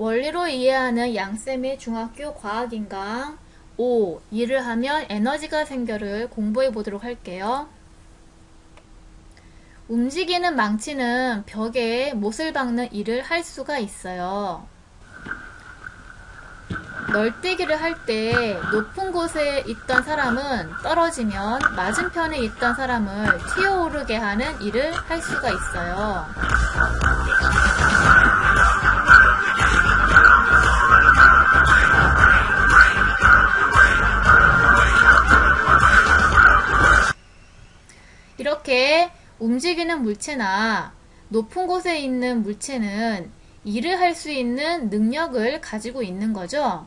원리로 이해하는 양쌤의 중학교 과학인강 5. 일을 하면 에너지가 생겨를 공부해 보도록 할게요. 움직이는 망치는 벽에 못을 박는 일을 할 수가 있어요. 널뛰기를 할 때 높은 곳에 있던 사람은 떨어지면 맞은편에 있던 사람을 튀어오르게 하는 일을 할 수가 있어요. 이렇게 움직이는 물체나 높은 곳에 있는 물체는 일을 할 수 있는 능력을 가지고 있는 거죠.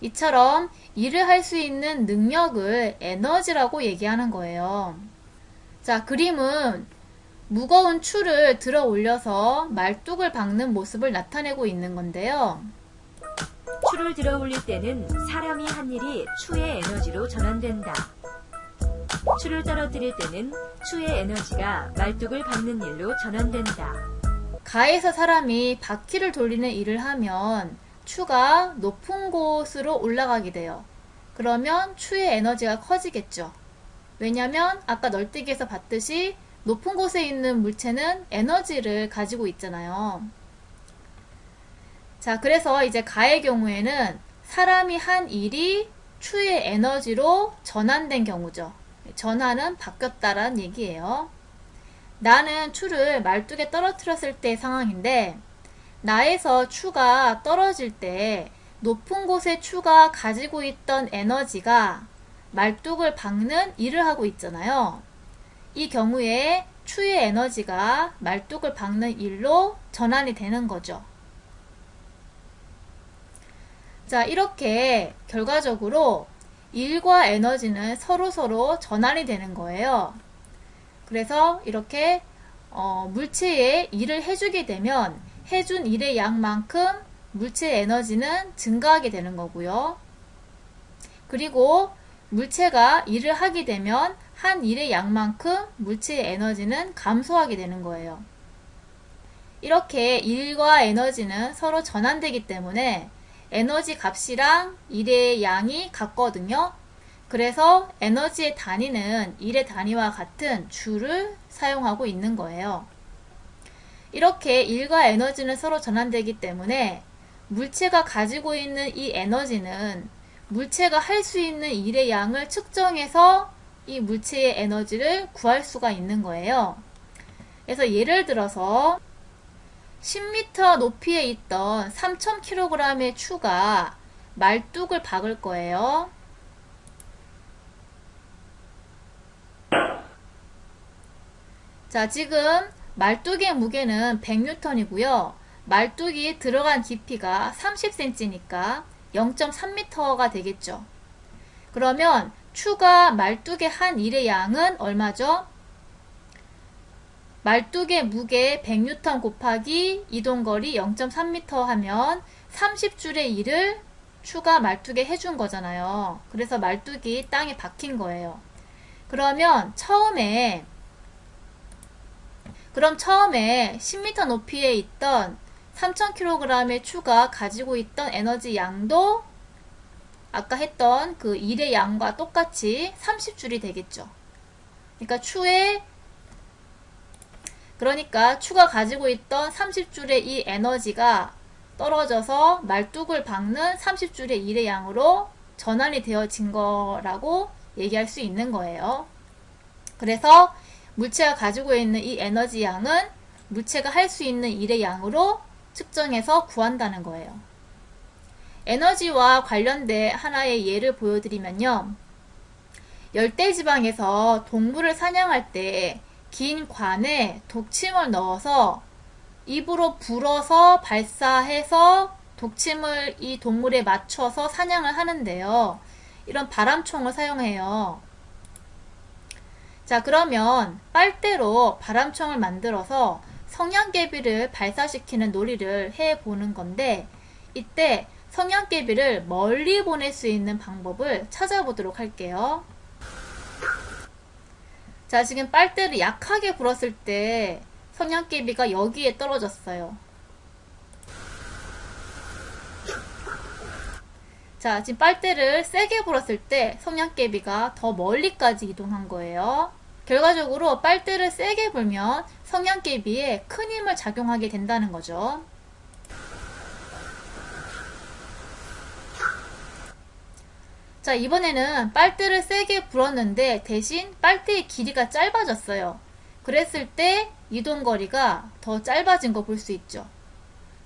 이처럼 일을 할 수 있는 능력을 에너지라고 얘기하는 거예요. 자, 그림은 무거운 추를 들어 올려서 말뚝을 박는 모습을 나타내고 있는 건데요. 추를 들어 올릴 때는 사람이 한 일이 추의 에너지로 전환된다. 추를 떨어뜨릴 때는 추의 에너지가 말뚝을 박는 일로 전환된다. 가에서 사람이 바퀴를 돌리는 일을 하면 추가 높은 곳으로 올라가게 돼요. 그러면 추의 에너지가 커지겠죠. 왜냐면 아까 널뛰기에서 봤듯이 높은 곳에 있는 물체는 에너지를 가지고 있잖아요. 자, 그래서 이제 가의 경우에는 사람이 한 일이 추의 에너지로 전환된 경우죠. 전환은 바뀌었다라는 얘기예요. 나는 추를 말뚝에 떨어뜨렸을 때 상황인데 나에서 추가 떨어질 때 높은 곳에 추가 가지고 있던 에너지가 말뚝을 박는 일을 하고 있잖아요. 이 경우에 추의 에너지가 말뚝을 박는 일로 전환이 되는 거죠. 자, 이렇게 결과적으로 일과 에너지는 서로서로 전환이 되는 거예요. 그래서 이렇게 어, 물체에 일을 해주게 되면 해준 일의 양만큼 물체의 에너지는 증가하게 되는 거고요. 그리고 물체가 일을 하게 되면 한 일의 양만큼 물체의 에너지는 감소하게 되는 거예요. 이렇게 일과 에너지는 서로 전환되기 때문에 에너지 값이랑 일의 양이 같거든요. 그래서 에너지의 단위는 일의 단위와 같은 줄을 사용하고 있는 거예요. 이렇게 일과 에너지는 서로 전환되기 때문에 물체가 가지고 있는 이 에너지는 물체가 할 수 있는 일의 양을 측정해서 이 물체의 에너지를 구할 수가 있는 거예요. 그래서 예를 들어서 10m 높이에 있던 3000kg의 추가 말뚝을 박을 거예요. 자, 지금 말뚝의 무게는 100N이고요. 말뚝이 들어간 깊이가 30cm니까 0.3m가 되겠죠. 그러면 추가 말뚝의 한 일의 양은 얼마죠? 말뚝의 무게 100N 곱하기 이동거리 0.3m 하면 30줄의 일을 추가 말뚝에 해준 거잖아요. 그래서 말뚝이 땅에 박힌 거예요. 그러면 처음에 그럼 처음에 10m 높이에 있던 3000kg의 추가 가지고 있던 에너지 양도 아까 했던 그 일의 양과 똑같이 30줄이 되겠죠. 그러니까 추의 그러니까 추가 가지고 있던 30줄의 이 에너지가 떨어져서 말뚝을 박는 30줄의 일의 양으로 전환이 되어진 거라고 얘기할 수 있는 거예요. 그래서 물체가 가지고 있는 이 에너지 양은 물체가 할 수 있는 일의 양으로 측정해서 구한다는 거예요. 에너지와 관련된 하나의 예를 보여드리면요. 열대지방에서 동물을 사냥할 때 긴 관에 독침을 넣어서 입으로 불어서 발사해서 독침을 이 동물에 맞춰서 사냥을 하는데요. 이런 바람총을 사용해요. 자, 그러면 빨대로 바람총을 만들어서 성냥개비를 발사시키는 놀이를 해보는 건데, 이때 성냥개비를 멀리 보낼 수 있는 방법을 찾아보도록 할게요. 자 지금 빨대를 약하게 불었을 때 성냥개비가 여기에 떨어졌어요. 자 지금 빨대를 세게 불었을 때 성냥개비가 더 멀리까지 이동한 거예요. 결과적으로 빨대를 세게 불면 성냥개비에 큰 힘을 작용하게 된다는 거죠. 자, 이번에는 빨대를 세게 불었는데 대신 빨대의 길이가 짧아졌어요. 그랬을 때 이동거리가 더 짧아진 거 볼 수 있죠.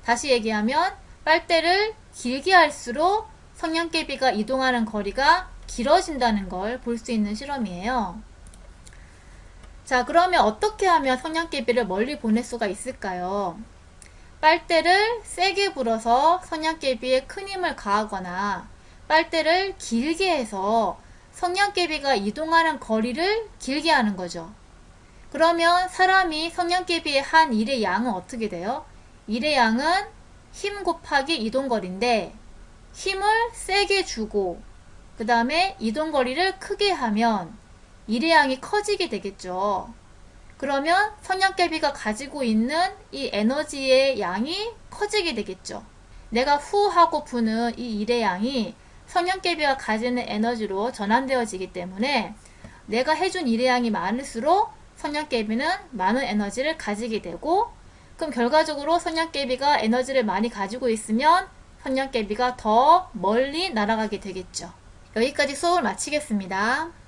다시 얘기하면 빨대를 길게 할수록 성냥개비가 이동하는 거리가 길어진다는 걸 볼 수 있는 실험이에요. 자, 그러면 어떻게 하면 성냥개비를 멀리 보낼 수가 있을까요? 빨대를 세게 불어서 성냥개비에 큰 힘을 가하거나 빨대를 길게 해서 성냥개비가 이동하는 거리를 길게 하는 거죠. 그러면 사람이 성냥개비에 한 일의 양은 어떻게 돼요? 일의 양은 힘 곱하기 이동거리인데 힘을 세게 주고 그 다음에 이동거리를 크게 하면 일의 양이 커지게 되겠죠. 그러면 성냥개비가 가지고 있는 이 에너지의 양이 커지게 되겠죠. 내가 후 하고 부는 이 일의 양이 성냥개비가 가지는 에너지로 전환되어지기 때문에 내가 해준 일의 양이 많을수록 성냥개비는 많은 에너지를 가지게 되고 그럼 결과적으로 성냥개비가 에너지를 많이 가지고 있으면 성냥개비가 더 멀리 날아가게 되겠죠. 여기까지 수업을 마치겠습니다.